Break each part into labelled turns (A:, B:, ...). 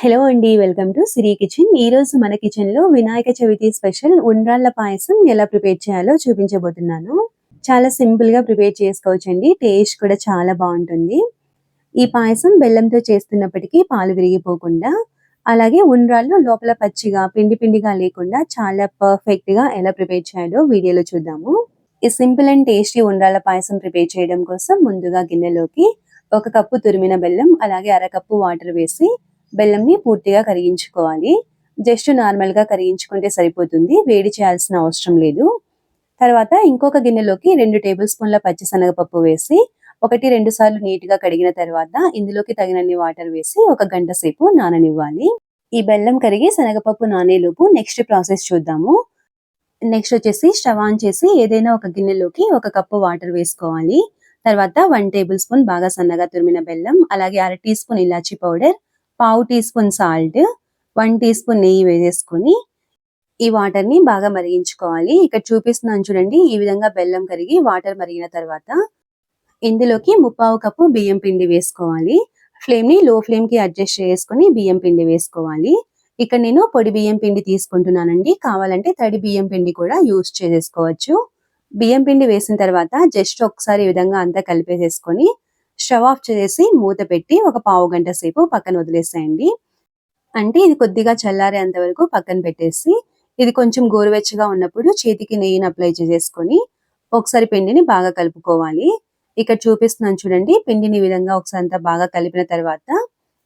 A: Hello అండి welcome to Siri kitchen. ఈ రోజు మన కిచెన్లో వినాయక చవితి స్పెషల్ ఉండ్రాళ్ళ పాయసం ఎలా ప్రిపేర్ చేయాలో చూపించబోతున్నాను. చాలా సింపుల్గా ప్రిపేర్ చేసుకోవచ్చండి టేస్ట్ కూడా చాలా బాగుంటుంది. ఈ పాయసం బెల్లంతో చేస్తున్నప్పటికీ పాలు విరిగిపోకుండా అలాగే ఉండ్రాళ్ళు లోపల పచ్చిగా పిండి పిండిగా లేకుండా చాలా పర్ఫెక్ట్గా ఎలా ప్రిపేర్ చేయాలో వీడియోలో చూద్దాము. ఈ సింపుల్ అండ్ టేస్టీ ఉండ్రాళ్ళ పాయసం ప్రిపేర్ చేయడం కోసం ముందుగా గిన్నెలోకి ఒక కప్పు తురిమిన బెల్లం అలాగే అరకప్పు వాటర్ వేసి బెల్లంని పూర్తిగా కరిగించుకోవాలి. జస్ట్ నార్మల్గా కరిగించుకుంటే సరిపోతుంది. వేడి చేయాల్సిన అవసరం లేదు. తర్వాత ఇంకొక గిన్నెలోకి రెండు టేబుల్ స్పూన్ల పచ్చిశనగపప్పు వేసి ఒకటి రెండు సార్లు నీట్గా కడిగిన తర్వాత ఇందులోకి తగినన్ని వాటర్ వేసి ఒక గంట సేపు నాననివ్వాలి. ఈ బెల్లం కరిగి శనగపప్పు నానేలోపు నెక్స్ట్ ప్రాసెస్ చూద్దాము. నెక్స్ట్ వచ్చేసి స్టవ్ ఆన్ చేసి ఏదైనా ఒక గిన్నెలోకి ఒక కప్పు వాటర్ వేసుకోవాలి. తర్వాత వన్ టేబుల్ స్పూన్ బాగా సన్నగా తురిమిన బెల్లం అలాగే అర టీ స్పూన్ ఇలాచీ పౌడర్ పావు teaspoon salt one teaspoon నెయ్యి వేసేసుకొని ఈ వాటర్ని బాగా మరిగించుకోవాలి. ఇక్కడ చూపిస్తున్నాను చూడండి ఈ విధంగా బెల్లం కరిగి వాటర్ మరిగిన తర్వాత ఇందులోకి ముప్పావు కప్పు బియ్యం పిండి వేసుకోవాలి. ఫ్లేమ్ని లో ఫ్లేమ్కి అడ్జస్ట్ చేసుకుని బియ్యం పిండి వేసుకోవాలి. ఇక్కడ నేను పొడి బియ్యం పిండి తీసుకుంటున్నానండి. కావాలంటే తడి బియ్యం పిండి కూడా యూస్ చేసేసుకోవచ్చు. బియ్యం పిండి వేసిన తర్వాత జస్ట్ ఒకసారి ఈ విధంగా అంతా కలిపేసేసుకొని షవ్ ఆఫ్ చేసి మూత పెట్టి ఒక పావు గంట సేపు పక్కన వదిలేసేయండి. అంటే ఇది కొద్దిగా చల్లారేంత వరకు పక్కన పెట్టేసి ఇది కొంచెం గోరువెచ్చగా ఉన్నప్పుడు చేతికి నెయ్యిని అప్లై చేసేసుకొని ఒకసారి పిండిని బాగా కలుపుకోవాలి. ఇక్కడ చూపిస్తున్నాను చూడండి పిండిని ఈ విధంగా ఒకసారి అంతా బాగా కలిపిన తర్వాత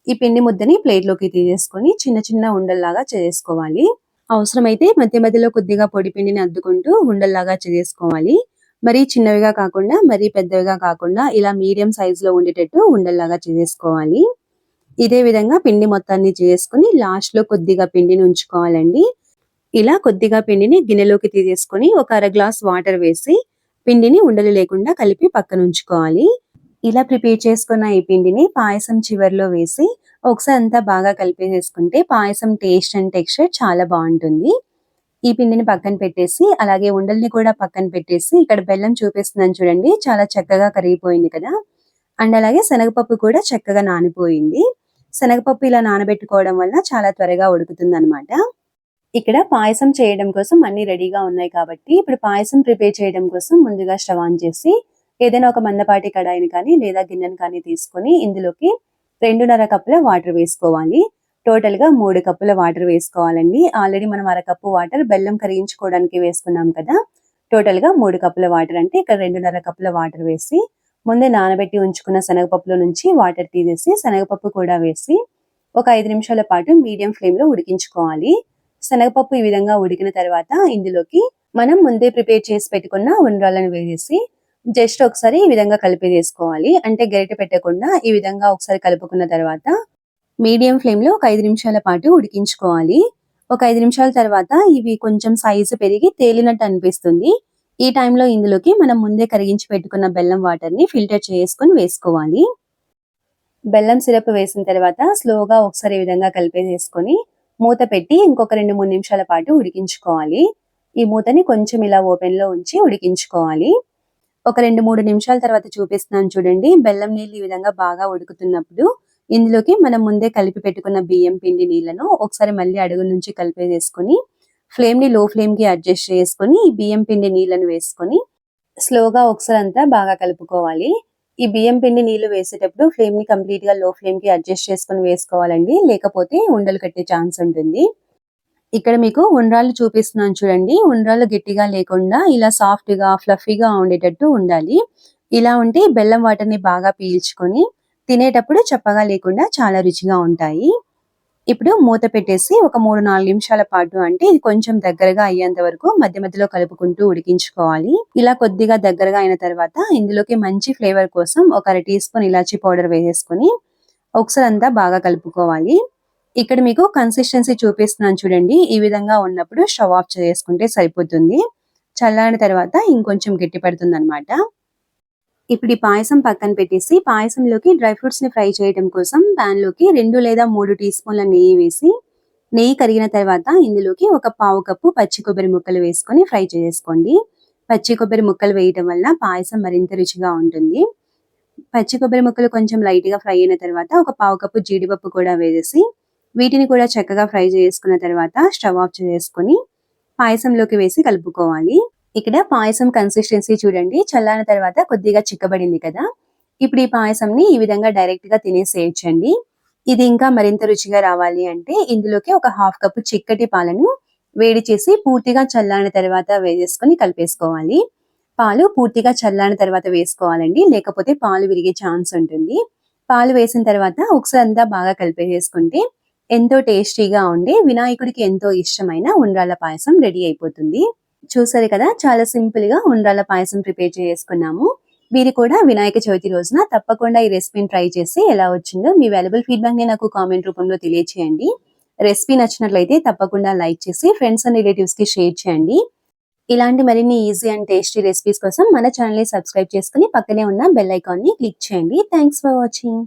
A: ఈ పిండి ముద్దని ప్లేట్లోకి తీసేసుకొని చిన్న చిన్న ఉండల్లాగా చేసుకోవాలి అవసరమైతే మధ్య మధ్యలో కొద్దిగా పొడి పిండిని అద్దుకుంటూ ఉండల్లాగా చేసుకోవాలి మరీ చిన్నవిగా కాకుండా మరీ పెద్దవిగా కాకుండా ఇలా మీడియం సైజ్లో ఉండేటట్టు ఉండల్లాగా చేసేసుకోవాలి. ఇదే విధంగా పిండి మొత్తాన్ని చేసుకుని లాస్ట్లో కొద్దిగా పిండిని ఉంచుకోవాలండి. ఇలా కొద్దిగా పిండిని గిన్నెలోకి తీసేసుకొని ఒక అర గ్లాస్ వాటర్ వేసి పిండిని ఉండలు లేకుండా కలిపి పక్కన ఉంచుకోవాలి. ఇలా ప్రిపేర్ చేసుకున్న ఈ పిండిని పాయసం చివరిలో వేసి ఒకసారి అంతా బాగా కలిపేసేసుకుంటే పాయసం టేస్ట్ అండ్ టెక్స్చర్ చాలా బాగుంటుంది. ఈ పిండిని పక్కన పెట్టేసి అలాగే ఉండల్ని కూడా పక్కన పెట్టేసి ఇక్కడ బెల్లం చూపిస్తున్నాను చూడండి. చాలా చక్కగా కరిగిపోయింది కదా. అండ్ అలాగే శనగపప్పు కూడా చక్కగా నానిపోయింది. శనగపప్పు ఇలా నానబెట్టుకోవడం వల్ల చాలా త్వరగా ఉడుకుతుంది అనమాట ఇక్కడ పాయసం చేయడం కోసం అన్ని రెడీగా ఉన్నాయి కాబట్టి ఇప్పుడు పాయసం ప్రిపేర్ చేయడం కోసం ముందుగా స్టవ్ ఆన్ చేసి ఏదైనా ఒక మందపాటి కడాయిని కానీ లేదా గిన్నెను కానీ తీసుకొని ఇందులోకి రెండున్నర కప్పుల వాటర్ వేసుకోవాలి. టోటల్గా మూడు కప్పుల వాటర్ వేసుకోవాలండి. ఆల్రెడీ మనం అరకప్పు వాటర్ బెల్లం కరిగించుకోవడానికి వేసుకున్నాం కదా. టోటల్గా మూడు కప్పుల వాటర్ అంటే ఇక్కడ రెండున్నర కప్పుల వాటర్ వేసి ముందే నానబెట్టి ఉంచుకున్న శనగపప్పులో నుంచి వాటర్ తీసేసి శనగపప్పు కూడా వేసి ఒక ఐదు నిమిషాల పాటు మీడియం ఫ్లేమ్లో ఉడికించుకోవాలి. శనగపప్పు ఈ విధంగా ఉడికిన తర్వాత ఇందులోకి మనం ముందే ప్రిపేర్ చేసి పెట్టుకున్న ఉండ్రాలను వేసేసి జస్ట్ ఒకసారి ఈ విధంగా కలిపి తీసుకోవాలి అంటే గరిటె పెట్టకుండా ఈ విధంగా ఒకసారి కలుపుకున్న తర్వాత మీడియం ఫ్లేమ్లో ఒక ఐదు నిమిషాల పాటు ఉడికించుకోవాలి. ఒక ఐదు నిమిషాల తర్వాత ఇవి కొంచెం సైజు పెరిగి తేలినట్టు అనిపిస్తుంది. ఈ టైంలో ఇందులోకి మనం ముందే కరిగించి పెట్టుకున్న బెల్లం వాటర్ని ఫిల్టర్ చేసుకుని వేసుకోవాలి. బెల్లం సిరప్ వేసిన తర్వాత స్లోగా ఒకసారి ఈ విధంగా కలిపేసేసుకొని మూత పెట్టి ఇంకొక రెండు మూడు నిమిషాల పాటు ఉడికించుకోవాలి. ఈ మూతని కొంచెం ఇలా ఓపెన్లో ఉంచి ఉడికించుకోవాలి. ఒక రెండు మూడు నిమిషాల తర్వాత చూపిస్తున్నాను చూడండి. బెల్లం నీళ్ళు ఈ విధంగా బాగా ఉడుకుతున్నప్పుడు ఇందులోకి మనం ముందే కలిపి పెట్టుకున్న బియ్యం పిండి నీళ్ళను ఒకసారి మళ్ళీ అడుగు నుంచి కలిపేసేసుకొని ఫ్లేమ్ని లో ఫ్లేమ్కి అడ్జస్ట్ చేసుకొని ఈ బియ్యం పిండి నీళ్ళను వేసుకొని స్లోగా ఒకసారి అంతా బాగా కలుపుకోవాలి. ఈ బియ్యం పిండి నీళ్ళు వేసేటప్పుడు ఫ్లేమ్ని కంప్లీట్గా లో ఫ్లేమ్కి అడ్జస్ట్ చేసుకొని వేసుకోవాలండి. లేకపోతే ఉండలు కట్టే ఛాన్స్ ఉంటుంది. ఇక్కడ మీకు ఉండ్రాళ్ళు చూపిస్తున్నాను చూడండి. ఉండ్రాళ్ళు గట్టిగా లేకుండా ఇలా సాఫ్ట్గా ఫ్లఫీగా ఉండేటట్టు ఉండాలి. ఇలా ఉంటే బెల్లం వాటర్ని బాగా పీల్చుకొని తినేటప్పుడు చప్పగా లేకుండా చాలా రుచిగా ఉంటాయి. ఇప్పుడు మూత పెట్టేసి ఒక మూడు నాలుగు నిమిషాల పాటు అంటే ఇది కొంచెం దగ్గరగా అయ్యేంత వరకు మధ్య మధ్యలో కలుపుకుంటూ ఉడికించుకోవాలి. ఇలా కొద్దిగా దగ్గరగా అయిన తర్వాత ఇందులోకి మంచి ఫ్లేవర్ కోసం ఒక అర టీ స్పూన్ ఇలాచీ పౌడర్ వేసేసుకొని ఒకసారి అంతా బాగా కలుపుకోవాలి. ఇక్కడ మీకు కన్సిస్టెన్సీ చూపిస్తున్నాను చూడండి. ఈ విధంగా ఉన్నప్పుడు స్టవ్ ఆఫ్ చేసుకుంటే సరిపోతుంది. చల్లారిన తర్వాత ఇంకొంచెం గట్టి పడుతుంది అనమాట ఇప్పుడు ఈ పాయసం పక్కన పెట్టేసి పాయసంలోకి డ్రై ఫ్రూట్స్ని ఫ్రై చేయడం కోసం పాన్లోకి రెండు లేదా మూడు టీ స్పూన్ల నెయ్యి వేసి నెయ్యి కరిగిన తర్వాత ఇందులోకి ఒక పావు కప్పు పచ్చి కొబ్బరి ముక్కలు వేసుకొని ఫ్రై చేసుకోండి. పచ్చి కొబ్బరి ముక్కలు వేయటం వల్ల పాయసం మరింత రుచిగా ఉంటుంది. పచ్చి కొబ్బరి ముక్కలు కొంచెం లైట్గా ఫ్రై అయిన తర్వాత ఒక పావు కప్పు జీడిపప్పు కూడా వేసేసి వీటిని కూడా చక్కగా ఫ్రై చేసుకున్న తర్వాత స్టవ్ ఆఫ్ చేసుకొని పాయసంలోకి వేసి కలుపుకోవాలి. ఇక్కడ పాయసం కన్సిస్టెన్సీ చూడండి. చల్లారిన తర్వాత కొద్దిగా చిక్కబడింది కదా. ఇప్పుడు ఈ పాయసంని ఈ విధంగా డైరెక్ట్గా తినేసేయచ్చండి. ఇది ఇంకా మరింత రుచిగా రావాలి అంటే ఇందులోకి ఒక హాఫ్ కప్ చిక్కటి పాలను వేడి చేసి పూర్తిగా చల్లారిన తర్వాత వేసేసుకొని కలిపేసుకోవాలి. పాలు పూర్తిగా చల్లారిన తర్వాత వేసుకోవాలండి. లేకపోతే పాలు విరిగే ఛాన్స్ ఉంటుంది. పాలు వేసిన తర్వాత ఒకసారి అంతా బాగా కలిపేసుకుంటే ఎంతో టేస్టీగా ఉండే వినాయకుడికి ఎంతో ఇష్టమైన ఉండ్రాళ్ళ పాయసం రెడీ అయిపోతుంది. చూసారు కదా చాలా సింపుల్గా ఉండ్రాళ్ళ పాయసం ప్రిపేర్ చేసుకున్నాము. మీరు కూడా వినాయక చవితి రోజున తప్పకుండా ఈ రెసిపీని ట్రై చేసి ఎలా వచ్చిందో మీ వాల్యుబుల్ ఫీడ్బ్యాక్ని నాకు కామెంట్ రూపంలో తెలియచేయండి. రెసిపీ నచ్చినట్లయితే తప్పకుండా లైక్ చేసి ఫ్రెండ్స్ అండ్ రిలేటివ్స్కి షేర్ చేయండి. ఇలాంటి మరిన్ని ఈజీ అండ్ టేస్టీ రెసిపీస్ కోసం మన ఛానల్ని సబ్స్క్రైబ్ చేసుకుని పక్కనే ఉన్న బెల్ ఐకాన్ని క్లిక్ చేయండి. Thanks for watching